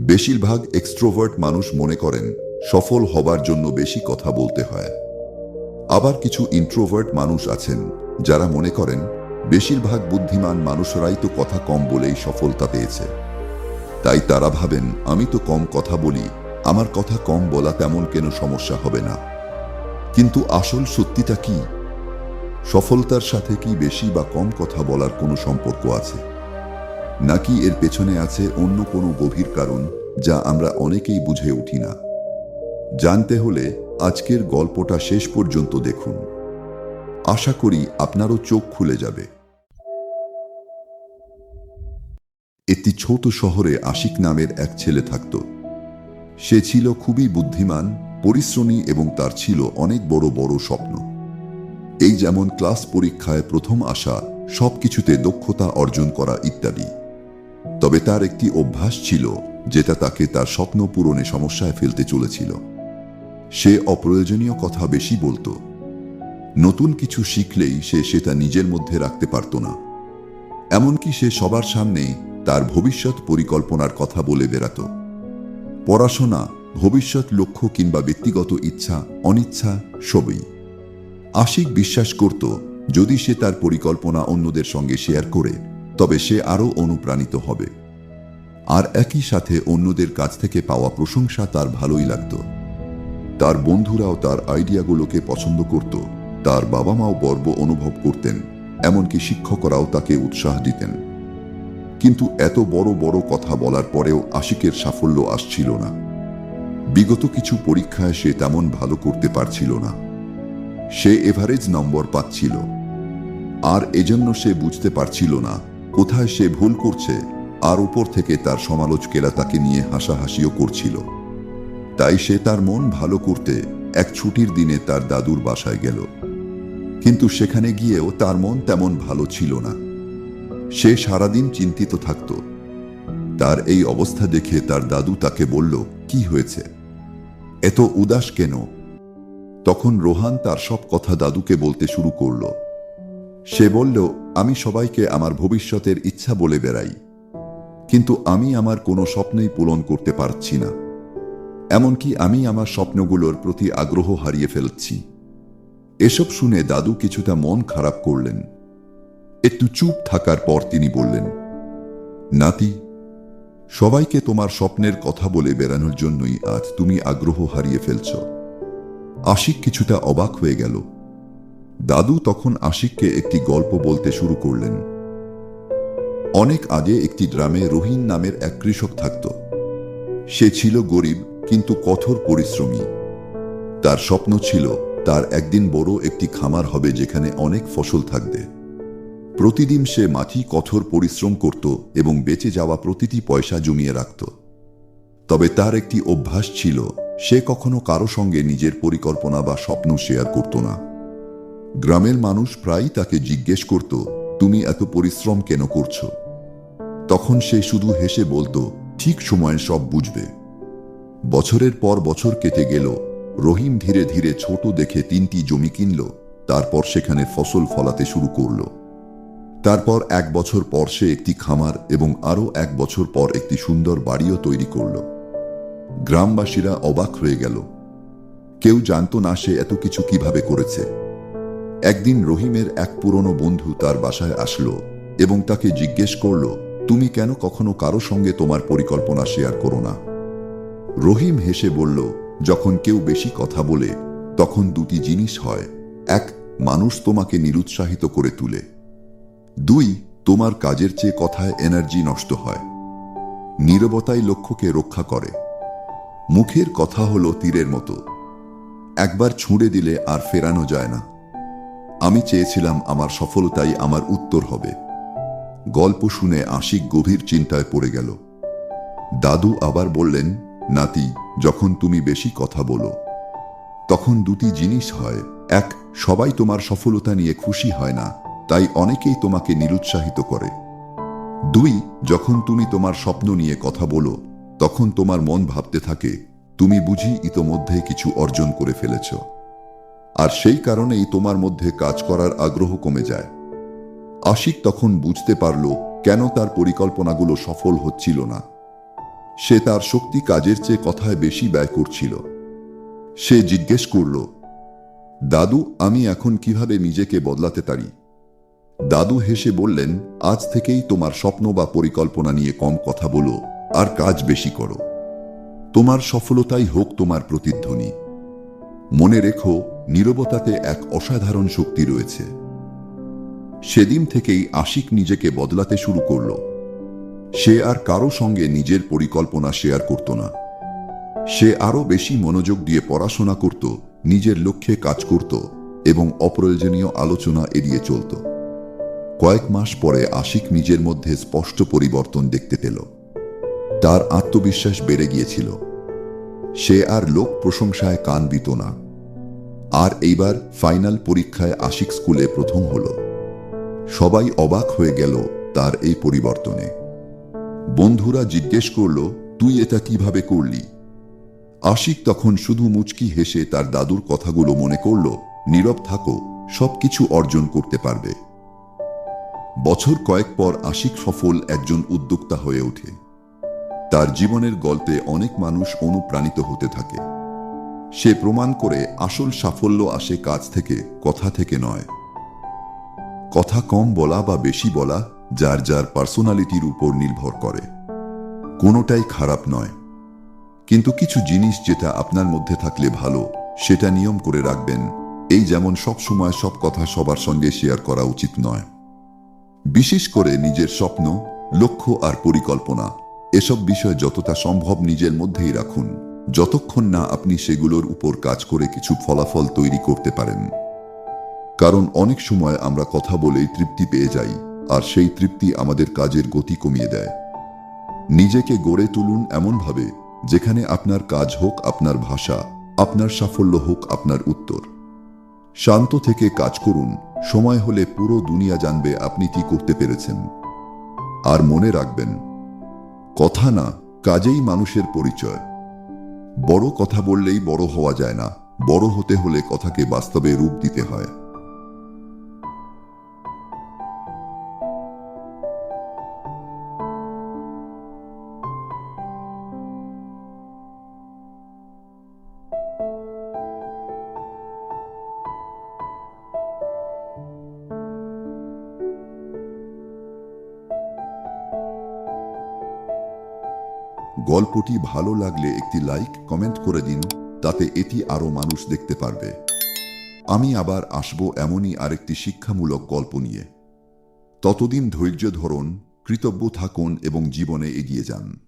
বেশিরভাগ এক্সট্রোভার্ট মানুষ মনে করেন সফল হবার জন্য বেশি কথা বলতে হয়। আবার কিছু ইন্ট্রোভার্ট মানুষ আছেন যারা মনে করেন বেশিরভাগ বুদ্ধিমান মানুষরাই তো কথা কম বলেই সফলতা পেয়েছে। তাই তারা ভাবেন, আমি তো কম কথা বলি, আমার কথা কম বলা তেমন কেন সমস্যা হবে না? কিন্তু আসল সত্যিটা কি? সফলতার সাথে কি বেশি বা কম কথা বলার কোনো সম্পর্ক আছে? নাকি এর পেছনে আছে অন্য কোনো গভীর কারণ যা আমরা অনেকেই বুঝে উঠি না। জানতে হলে আজকের গল্পটা শেষ পর্যন্ত দেখুন। আশা করি আপনারও চোখ খুলে যাবে। একটি ছোট শহরে আশিক নামের এক ছেলে থাকত। সে ছিল খুবই বুদ্ধিমান, পরিশ্রমী এবং তার ছিল অনেক বড় বড় স্বপ্ন। এই যেমন ক্লাস পরীক্ষায় প্রথম আসা, সবকিছুতে দক্ষতা অর্জন করা ইত্যাদি। তবে তার একটি অভ্যাস ছিল, যেটা তাকে তার স্বপ্ন পূরণে সমস্যায় ফেলতে চলেছিল। সে অপ্রয়োজনীয় কথা বেশি বলতো। নতুন কিছু শিখলেই সে সেটা নিজের মধ্যে রাখতে পারত না। এমনকি সে সবার সামনেই তার ভবিষ্যৎ পরিকল্পনার কথা বলে বেড়াত। পড়াশোনা, ভবিষ্যৎ লক্ষ্য কিংবা ব্যক্তিগত ইচ্ছা, অনিচ্ছা সবই। আশিক বিশ্বাস করত, যদি সে তার পরিকল্পনা অন্যদের সঙ্গে শেয়ার করে তবে সে আরও অনুপ্রাণিত হবে। আর একই সাথে অন্যদের কাছ থেকে পাওয়া প্রশংসা তার ভালোই লাগত। তার বন্ধুরাও তার আইডিয়াগুলোকে পছন্দ করত, তার বাবা মাও গর্ব অনুভব করতেন, এমনকি শিক্ষকরাও তাকে উৎসাহ দিতেন। কিন্তু এত বড় বড় কথা বলার পরেও আশিকের সাফল্য আসছিল না। বিগত কিছু পরীক্ষায় সে তেমন ভালো করতে পারছিল না। সে এভারেজ নম্বর পাচ্ছিল। আর এজন্য সে বুঝতে পারছিল না কোথায় সে ভুল করছে, আর উপর থেকে তার সমালোচকেরা তাকে নিয়ে হাসাহাসিও করছিল। তাই সে তার মন ভালো করতে এক ছুটির দিনে তার দাদুর বাসায় গেল। কিন্তু সেখানে গিয়েও তার মন তেমন ভালো ছিল না। সে সারাদিন চিন্তিত থাকত। তার এই অবস্থা দেখে তার দাদু তাকে বলল, কি হয়েছে? এত উদাস কেন? তখন রোহান তার সব কথা দাদুকে বলতে শুরু করল। সে বলল, আমি সবাইকে আমার ভবিষ্যতের ইচ্ছা বলে বেড়াই, কিন্তু আমি আমার কোনো স্বপ্নই পূরণ করতে পারছি না। এমনকি আমি আমার স্বপ্নগুলোর প্রতি আগ্রহ হারিয়ে ফেলছি। এসব শুনে দাদু কিছুটা মন খারাপ করলেন। একটু চুপ থাকার পর তিনি বললেন, নাতি, সবাইকে তোমার স্বপ্নের কথা বলে বেড়ানোর জন্যই আজ তুমি আগ্রহ হারিয়ে ফেলছ। আশিক কিছুটা অবাক হয়ে গেল। দাদু তখন আশিককে একটি গল্প বলতে শুরু করলেন। অনেক আগে একটি গ্রামে রহিন নামের এক কৃষক থাকত। সে ছিল গরিব, কিন্তু কঠোর পরিশ্রমী। তার স্বপ্ন ছিল, তার একদিন বড় একটি খামার হবে যেখানে অনেক ফসল থাকবে। প্রতিদিন সে মাটি কঠোর পরিশ্রম করত এবং বেঁচে যাওয়া প্রতিটি পয়সা জমিয়ে রাখত। তবে তার একটি অভ্যাস ছিল, সে কখনো কারও সঙ্গে নিজের পরিকল্পনা বা স্বপ্ন শেয়ার করত না। গ্রামের মানুষ প্রায়ই তাকে জিজ্ঞেস করত, তুমি এত পরিশ্রম কেন করছ? তখন সে শুধু হেসে বলতো, ঠিক সময়ে সব বুঝবে। বছরের পর বছর কেটে গেল, রহিম ধীরে ধীরে ছোট দেখে তিনটি জমি কিনল, তারপর সেখানে ফসল ফলাতে শুরু করল। তারপর এক বছর পর সে একটি খামার এবং আরও এক বছর পর একটি সুন্দর বাড়িও তৈরি করল। গ্রামবাসীরা অবাক হয়ে গেল। কেউ জানত না সে এত কিছু কীভাবে করেছে। একদিন রহিমের এক পুরনো বন্ধু তার বাসায় আসলো এবং তাকে জিজ্ঞেস করল, তুমি কেন কখনো কারও সঙ্গে তোমার পরিকল্পনা শেয়ার করো না? রহিম হেসে বলল, যখন কেউ বেশি কথা বলে, তখন দুটি জিনিস হয়। এক, মানুষ তোমাকে নিরুৎসাহিত করে তুলে। দুই, তোমার কাজের চেয়ে কথায় এনার্জি নষ্ট হয়। নীরবতাই লক্ষ্যকে রক্ষা করে। মুখের কথা হলো তীরের মতো। একবার ছুঁড়ে দিলে আর ফেরানো যায় না। আমি চেয়েছিলাম আমার সফলতাই আমার উত্তর হবে। গল্প শুনে আশিক গভীর চিন্তায় পড়ে গেল। দাদু আবার বললেন, নাতি, যখন তুমি বেশি কথা বলো, তখন দুটি জিনিস হয়। এক, সবাই তোমার সফলতা নিয়ে খুশি হয় না, তাই অনেকেই তোমাকে নিরুৎসাহিত করে। দুই, যখন তুমি তোমার স্বপ্ন নিয়ে কথা বলো, তখন তোমার মন ভাবতে থাকে, তুমি বুঝি ইতোমধ্যে কিছু অর্জন করে ফেলেছ। আর সেই কারণেই তোমার মধ্যে কাজ করার আগ্রহ কমে যায়। আশিক তখন বুঝতে পারল কেন তার পরিকল্পনাগুলো সফল হচ্ছিল না। সে তার শক্তি কাজের চেয়ে কথায় বেশি ব্যয় করছিল। সে জিজ্ঞেস করল, দাদু, আমি এখন কীভাবে নিজেকে বদলাতে পারি? দাদু হেসে বললেন, আজ থেকেই তোমার স্বপ্ন বা পরিকল্পনা নিয়ে কম কথা বলো আর কাজ বেশি করো। তোমার সফলতাই হোক তোমার প্রতিধ্বনি। মনে রেখো, নীরবতাতে এক অসাধারণ শক্তি রয়েছে। সেদিন থেকেই আশিক নিজেকে বদলাতে শুরু করল। সে আর কারও সঙ্গে নিজের পরিকল্পনা শেয়ার করত না। সে আরও বেশি মনোযোগ দিয়ে পড়াশোনা করত, নিজের লক্ষ্যে কাজ করত এবং অপ্রয়োজনীয় আলোচনা এড়িয়ে চলত। কয়েক মাস পরে আশিক নিজের মধ্যে স্পষ্ট পরিবর্তন দেখতে পেল। তার আত্মবিশ্বাস বেড়ে গিয়েছিল। সে আর লোক প্রশংসায় কান দিত না। আর এইবার ফাইনাল পরীক্ষায় আশিক স্কুলে প্রথম হল। সবাই অবাক হয়ে গেল তার এই পরিবর্তনে। বন্ধুরা জিজ্ঞেস করল, তুই এটা কীভাবে করলি? আশিক তখন শুধু মুচকি হেসে তার দাদুর কথাগুলো মনে করল, নীরব থাকো, সবকিছু অর্জন করতে পারবে। বছর কয়েক পর আশিক সফল একজন উদ্যোক্তা হয়ে ওঠে। তার জীবনের গল্পে অনেক মানুষ অনুপ্রাণিত হতে থাকে। সে প্রমাণ করে আসল সাফল্য আসে কাজ থেকে, কথা থেকে নয়। কথা কম বলা বা বেশি বলা যার যার পার্সোনালিটির উপর নির্ভর করে। কোনোটাই খারাপ নয়। কিন্তু কিছু জিনিস যেটা আপনার মধ্যে থাকলে ভালো, সেটা নিয়ম করে রাখবেন। এই যেমন সব সময় সব কথা সবার সঙ্গে শেয়ার করা উচিত নয়। বিশেষ করে নিজের স্বপ্ন, লক্ষ্য আর পরিকল্পনা। এসব বিষয় যতটা সম্ভব নিজের মধ্যেই রাখুন। যতক্ষণ না আপনি সেগুলোর উপর কাজ করে কিছু ফলাফল তৈরি করতে পারেন। কারণ অনেক সময় আমরা কথা বলেই তৃপ্তি পেয়ে যাই, আর সেই তৃপ্তি আমাদের কাজের গতি কমিয়ে দেয়। নিজেকে গড়ে তুলুন এমনভাবে, যেখানে আপনার কাজ হোক আপনার ভাষা, আপনার সাফল্য হোক আপনার উত্তর। শান্ত থেকে কাজ করুন, সময় হলে পুরো দুনিয়া জানবে আপনি কি করতে পেরেছেন। আর মনে রাখবেন কথা না কাজেই মানুষের পরিচয়। বড় কথা বললেই বড় হওয়া যায় না। বড় হতে হলে কথাকে বাস্তবে রূপ দিতে হয়। গল্পটি ভালো লাগলে একটি লাইক, কমেন্ট করে দিন, তাতে এটি আরও মানুষ দেখতে পারবে। আমি আবার আসব এমনই আরেকটি শিক্ষামূলক গল্প নিয়ে। ততদিন ধৈর্য ধরুন, কৃতজ্ঞ থাকুন এবং জীবনে এগিয়ে যান।